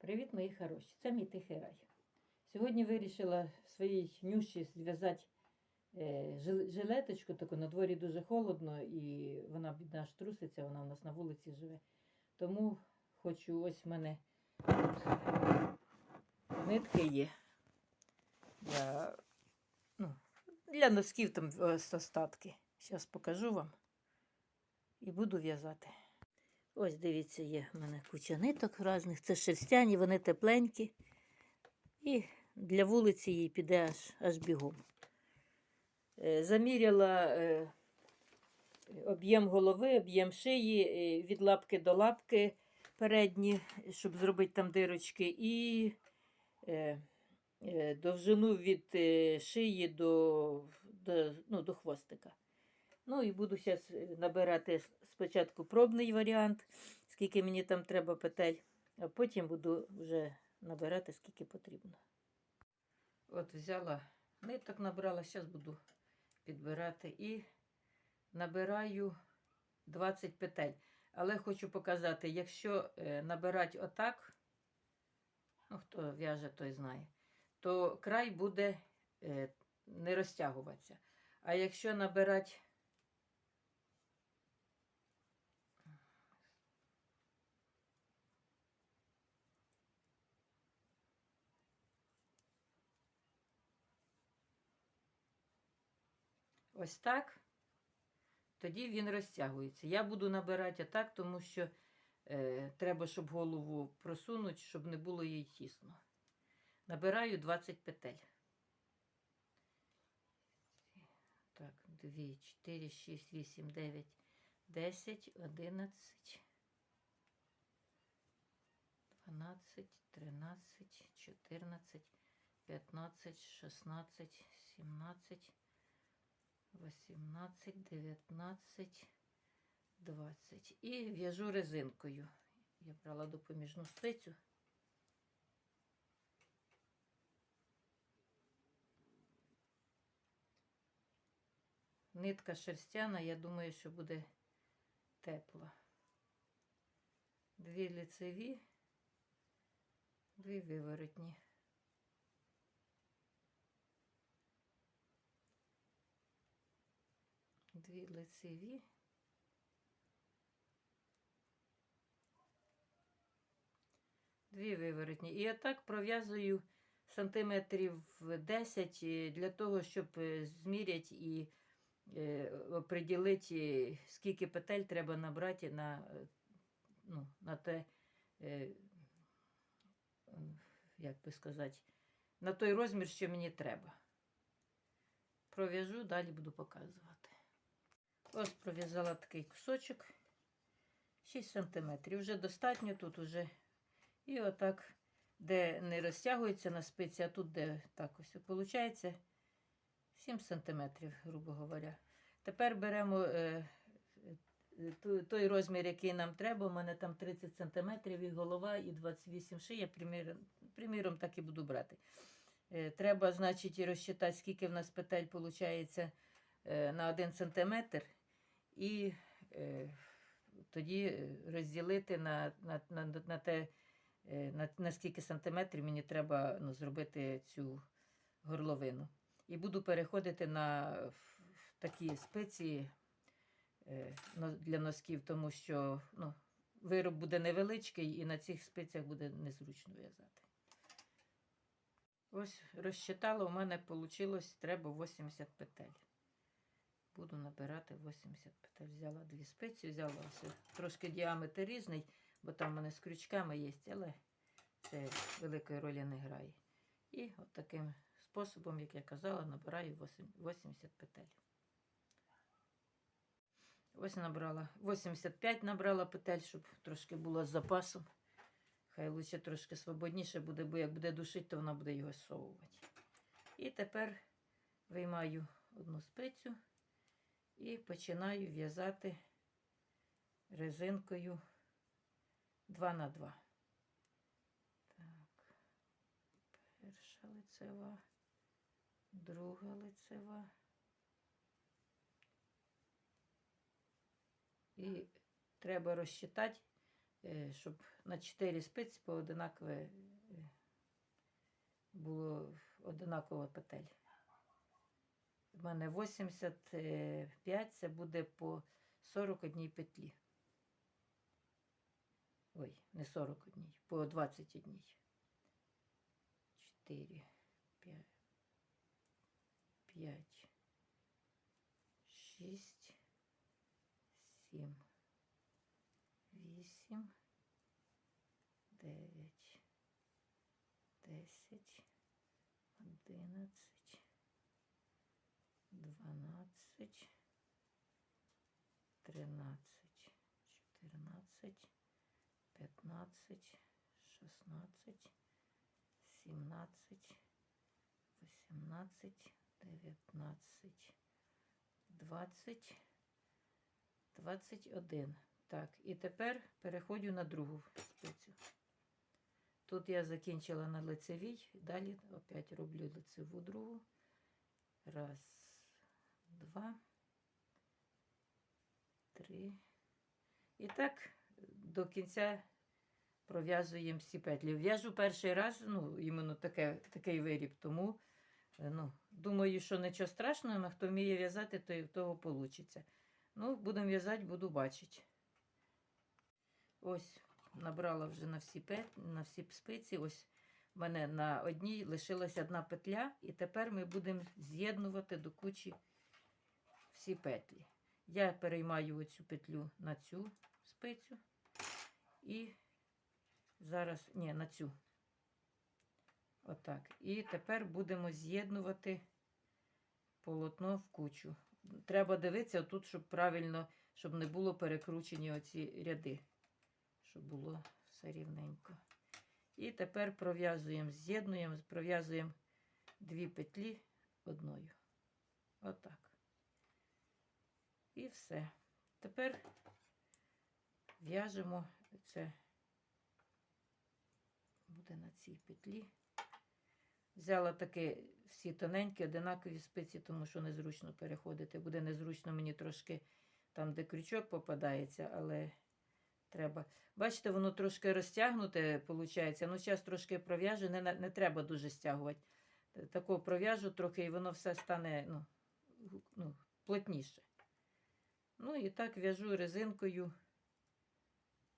Привіт, мої хороші! Це мій тихий рай. Сьогодні вирішила своїй нюші зв'язати е, жилеточку, таку на дворі дуже холодно, і вона бідна аж труситься, вона у нас на вулиці живе. Тому хочу, ось в мене нитки є. Для, ну, для носків там ось остатки. Зараз покажу вам і буду в'язати. Ось дивіться, є в мене куча ниток різних. Це шерстяні, вони тепленькі. І для вулиці їй піде аж, аж бігом. Е, Заміряла е, об'єм голови, об'єм шиї е, від лапки до лапки передні, щоб зробити там дирочки, і довжину від шиї до, до, ну, до хвостика. Ну і буду зараз набирати спочатку пробний варіант, скільки мені там треба петель, а потім буду вже набирати, скільки потрібно. От взяла ниток, набрала, зараз буду підбирати і набираю 20 петель. Але хочу показати, якщо е, набирати отак, ну хто в'яже, той знає, то край буде е, не розтягуватися. А якщо набирати ось так, тоді він розтягується. Я буду набирати так, тому що е, треба, щоб голову просунути, щоб не було їй тісно. Набираю 20 петель. Так, 2, 4, 6, 8, 9, 10, 11, 12, 13, 14, 15, 16, 17, 18, 19, 20. І в'яжу резинкою. Я брала допоміжну спицю. Нитка шерстяна, я думаю, що буде тепла. Дві лицеві, дві виворотні. Дві лицеві. Дві виворотні. І отак пров'язую сантиметрів 10 е, для того, щоб е, зміряти і е, оприділити, скільки петель треба набрати на, ну, на те, як би сказати, на той розмір, що мені треба. Пров'яжу, далі буду показувати. Ось пров'язала такий кусочок. 6 сантиметрів. Вже достатньо тут уже. І отак, де не розтягується на спиці, а тут, де так ось виходить, 7 сантиметрів, грубо говоря. Тепер беремо е, е, той розмір, який нам треба. У мене там 30 сантиметрів і голова, і 28 шия. Приміром, приміром так і буду брати. Е, Треба, значить, розчитати, скільки в нас петель виходить на 1 сантиметр. І е, тоді розділити на, на, на, на те, е, на, на скільки сантиметрів мені треба ну, зробити цю горловину. І буду переходити на такі спеції е, для носків, тому що ну, вироб буде невеличкий і на цих спеціях буде незручно в'язати. Ось розчитала, у мене вийшло, треба 80 петель. Буду набирати 80 петель. Взяла дві спиці, взяла ось трошки діаметр різний, бо там в мене з крючками є, але це великої ролі не грає. І от таким способом, як я казала, набираю 80 петель. Ось набрала 85 набрала петель, щоб трошки було з запасом. Хай лучше трошки свободніше буде, бо як буде душити, то вона буде його зсовувати. І тепер виймаю одну спицю і починаю в'язати резинкою 2 на 2. Так, перша лицева, друга лицева. І треба розчитати е, щоб на 4 спиці по одинакове е, було одинаково петель. У мене 85, це буде по 41 петлі. Ой, не 41, по 21. 4, 5, 5, 6, 7, 8, 9, 10, 11, 12, 13, 14, 15, 16, 17, 18, 19, 20, 21. Так, і тепер переходжу на другу спицю. Тут я закінчила на лицевій, далі опять роблю лицеву другу. Раз, два, три. І так до кінця пров'язуємо всі петлі. В'яжу перший раз, ну, іменно таке, такий виріб, тому е, ну, думаю, що нічого страшного, але хто вміє в'язати, то і в того вийде. Ну, будемо в'язати, буду бачити. Ось, набрала вже на всі, пет... на всі спиці. Ось в мене на одній лишилась одна петля, і тепер ми будемо з'єднувати до кучі всі петлі. Я переймаю оцю петлю на цю спицю і зараз, ні, на цю. Отак. І тепер будемо з'єднувати полотно в кучу. Треба дивитися тут, щоб правильно, щоб не було перекручені оці ряди, щоб було все рівненько. І тепер пров'язуємо, з'єднуємо, пров'язуємо дві петлі одною. Отак. І все. Тепер в'яжемо це буде на цій петлі. Взяла таки всі тоненькі, одинакові спиці, тому що незручно переходити. Буде незручно мені трошки там, де крючок попадається, але треба. Бачите, воно трошки розтягнуте, виходить. Ну, зараз трошки пров'яжу, не, не треба дуже стягувати. Тако пров'яжу трохи, і воно все стане ну, ну, плотніше. Ну і так в'яжу резинкою,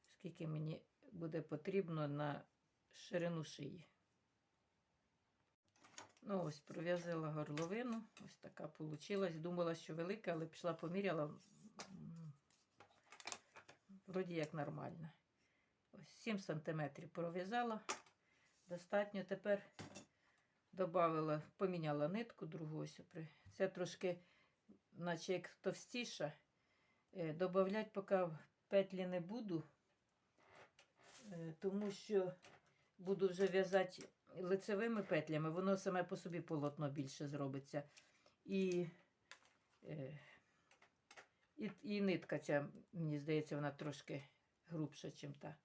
скільки мені буде потрібно на ширину шиї. Ну, ось пров'язала горловину. Ось така вийшла. Думала, що велика, але пішла поміряла. Вроді як нормально. Ось 7 см пров'язала. Достатньо тепер додала, поміняла нитку другу ось. Це трошки, наче як товстіша. Е, Добавлять поки петлі не буду, е, тому що буду вже в'язати лицевими петлями, воно саме по собі полотно більше зробиться. І, е, і, і нитка ця, мені здається, вона трошки грубша, ніж та.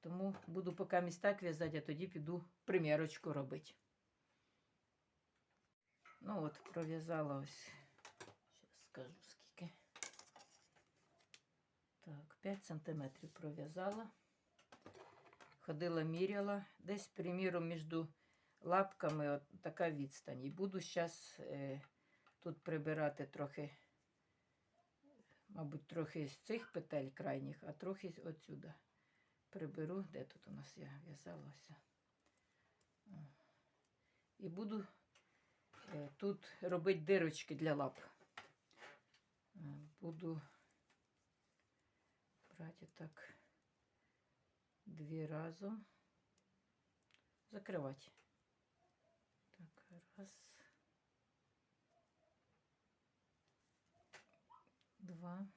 Тому буду поки містак в'язати, а тоді піду примірочку робити. Ну от, пров'язала ось. Зараз скажу скільки. Так, 5 сантиметрів пров'язала. Ходила, міряла. Десь, приміром, між лапками от така відстань. І буду зараз е, тут прибирати трохи, мабуть, трохи з цих петель крайніх, а трохи з отсюда. Приберу, де тут у нас я в'язалася. І буду е, тут робити дирочки для лап. Е, Буду брати так дві разом. Закривати. Так, раз. Два.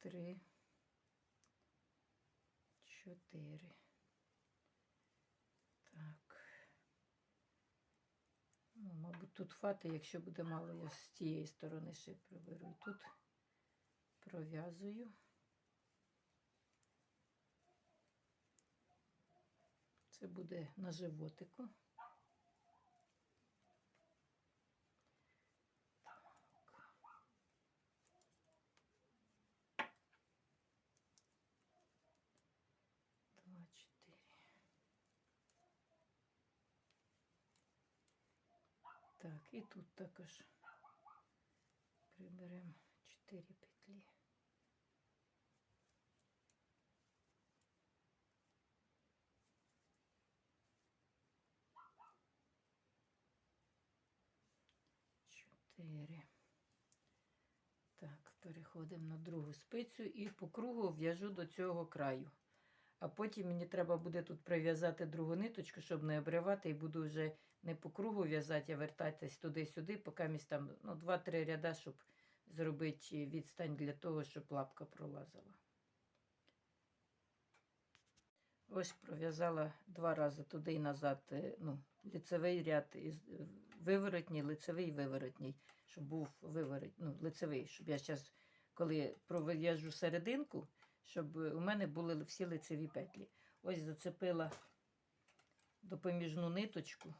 Три. Чотири. Так. Ну, мабуть, тут фати, якщо буде мало, я з тієї сторони ще приберу. І тут пров'язую. Це буде на животику. Так. Так, і тут також приберемо 4 петлі. Чотири. Так, переходимо на другу спицю і по кругу в'яжу до цього краю. А потім мені треба буде тут прив'язати другу ниточку, щоб не обривати, і буду вже не по кругу в'язати, а вертатись туди-сюди, поки місь там ну, 2-3 ряда, щоб зробити відстань для того, щоб лапка пролазила. Ось пров'язала два рази туди і назад. е, Ну, лицевий ряд е, виворотній, лицевий виворотній, щоб був виворот, ну, лицевий, щоб я зараз, коли пров'яжу серединку, щоб у мене були всі лицеві петлі. Ось зацепила допоміжну ниточку,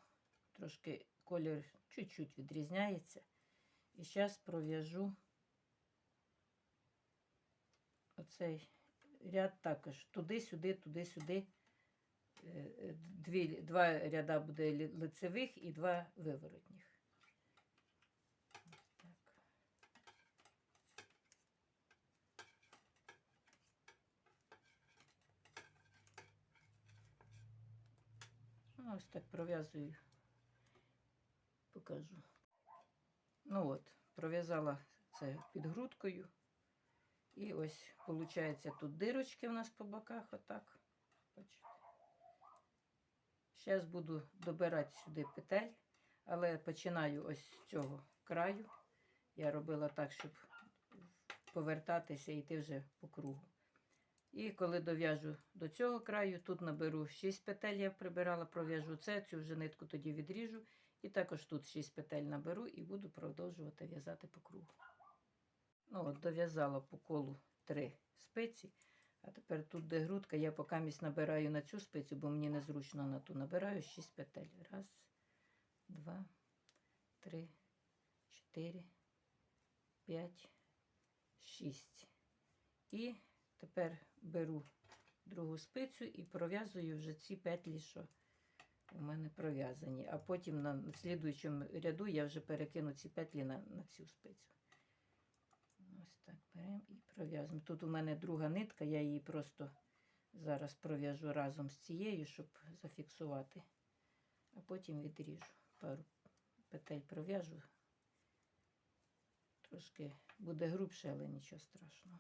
трошки колір чуть-чуть відрізняється. І зараз пров'яжу оцей ряд також туди-сюди, туди-сюди. Е, е, Дві, два ряда буде лицевих і два виворотніх. Так. Ну, ось так пров'язую. Покажу. Ну от, пров'язала це під грудкою. І ось, виходить, тут дирочки у нас по боках, отак. Бачите. Зараз буду добирати сюди петель, але починаю ось з цього краю. Я робила так, щоб повертатися і йти вже по кругу. І коли дов'яжу до цього краю, тут наберу 6 петель, я прибирала, пров'яжу це, цю вже нитку тоді відріжу. І також тут 6 петель наберу і буду продовжувати в'язати по кругу. Ну, от дов'язала по колу 3 спиці. А тепер тут, де грудка, я поки місь набираю на цю спицю, бо мені незручно на ту. Набираю 6 петель. Раз, два, три, чотири, п'ять, шість. І тепер беру другу спицю і пров'язую вже ці петлі, що у мене пров'язані. А потім на слідуючому ряду я вже перекину ці петлі на, на цю спицю. Ось так беремо і пров'язуємо. Тут у мене друга нитка, я її просто зараз пров'яжу разом з цією, щоб зафіксувати. А потім відріжу. Пару петель пров'яжу. Трошки буде грубше, але нічого страшного.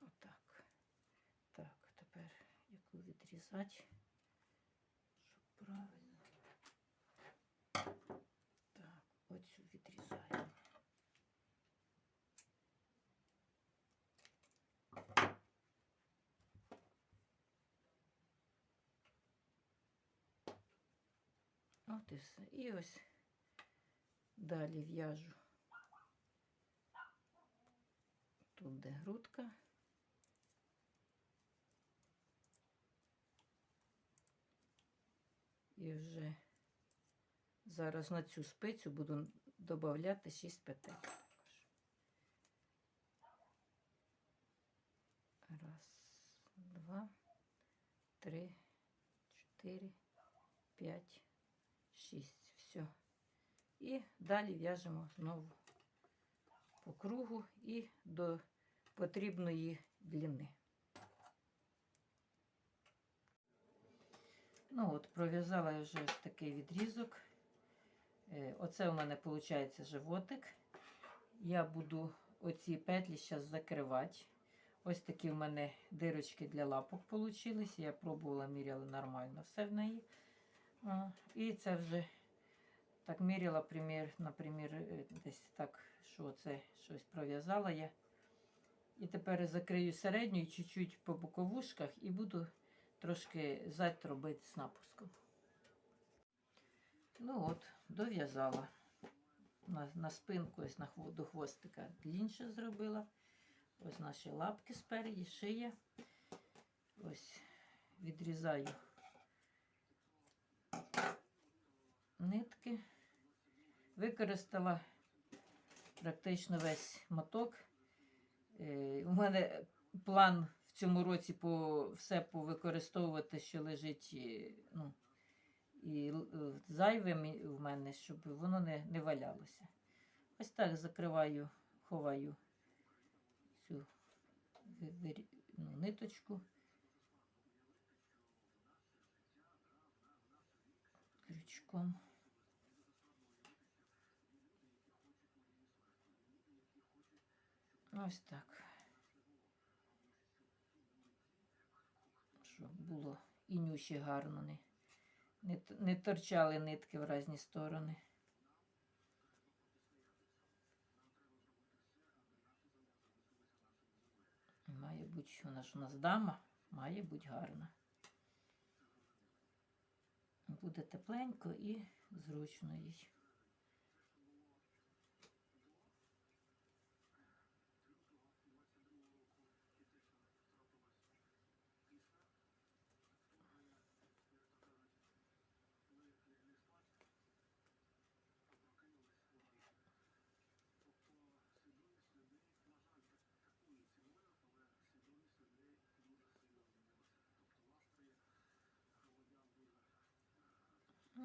Отак. Так, тепер яку відрізати, щоб правильно. Так, оцю відрізаємо. От і все. І ось далі в'яжу. Тут де грудка. І вже зараз на цю спицю буду додати 6 петель. Раз, два, три, чотири, п'ять, шість. Все. І далі в'яжемо знову по кругу і до потрібної длини. Ну от, пров'язала я вже такий відрізок. Е, Оце у мене виходить животик. Я буду оці петлі зараз закривати. Ось такі в мене дирочки для лапок вийшли. Я пробувала, міряла нормально все в неї. І це вже так міряла, примір, наприклад, е, десь так, що це щось пров'язала я. І тепер закрию середню і чуть-чуть по боковушках і буду трошки зад робити з напуском. Ну от, дов'язала. На, на спинку, ось на до хвостика длінше зробила. Ось наші лапки спереді, шия. Ось відрізаю нитки. Використала практично весь моток. Е, У мене план в цьому році по, все повикористовувати, що лежить е, ну, і е, зайвим в мене, щоб воно не, не валялося. Ось так закриваю, ховаю цю ну, ниточку. Крючком. Ось так. Щоб було і нюші гарно не, не, не торчали нитки в різні сторони. Має бути, вона ж у нас дама, має бути гарна. Буде тепленько і зручно їй.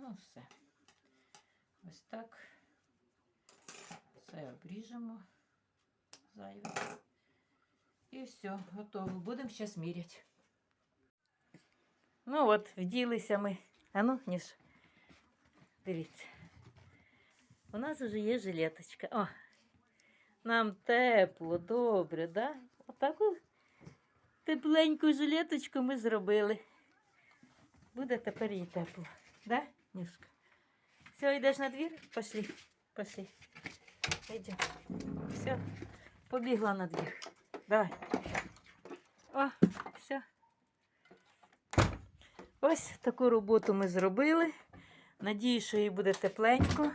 Ну, все. Ось так. Все обріжемо зайве. І все, готово. Будемо зараз міряти. Ну от, вділися ми. А ну, Ніж, дивіться. У нас вже є жилеточка. О, нам тепло, добре, да? Отаку тепленьку жилеточку ми зробили. Буде тепер їй тепло. Да, Нюшка? Все, йдеш на двір? Пошли, пошли. Йдем. Все, побігла на двір. Давай. О, все. Ось таку роботу ми зробили. Надію, що їй буде тепленько.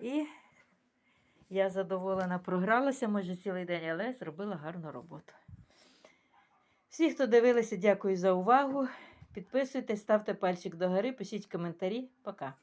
І я задоволена програлася, може, цілий день, але зробила гарну роботу. Всі, хто дивилися, дякую за увагу. Підписуйтесь, ставте пальчик догори, пишіть коментарі. Пока.